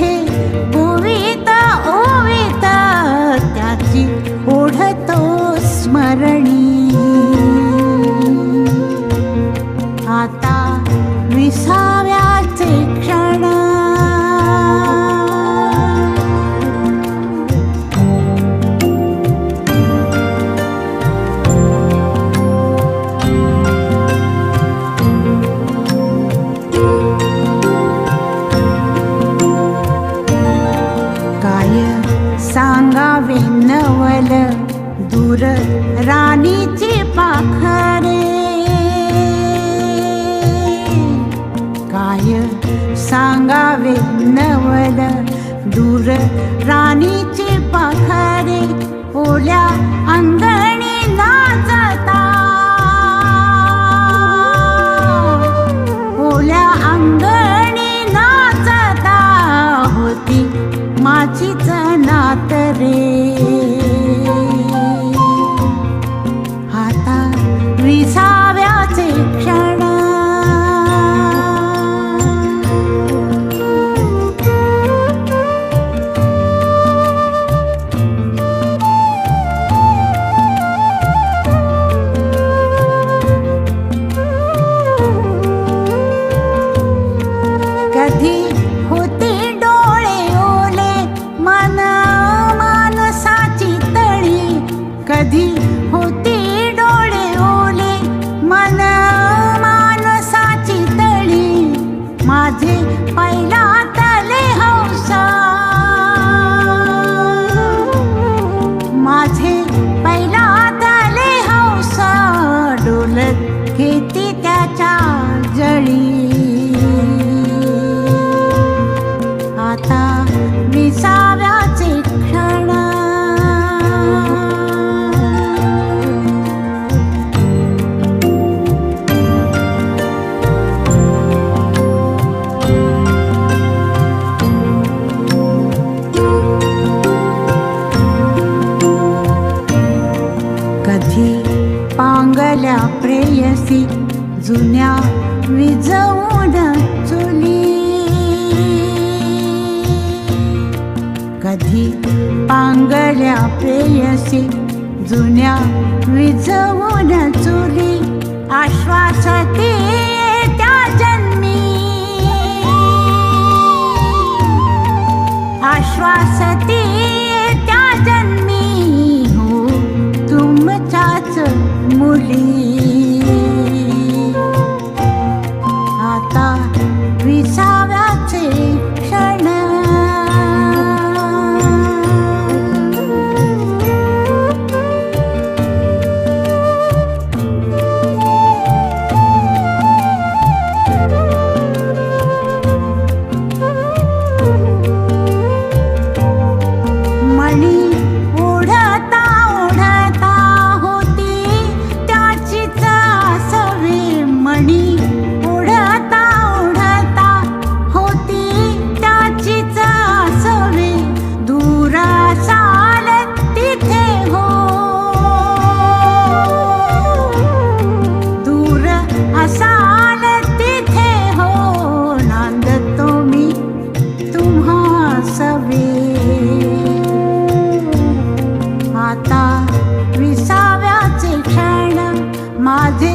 मध्ये कविता ओविता त्याची ओढतो स्मरणी. आता विसा सुर राणीचे पाखरे. काय सांगावे नवल दूर राणीचे पाखरे? i dit जुन्या विजवून चुली. कधी पांगळ्या प्रेयसी जुन्या विजवून चुली. आश्वासती त्या जन्मी. आश्वासती madem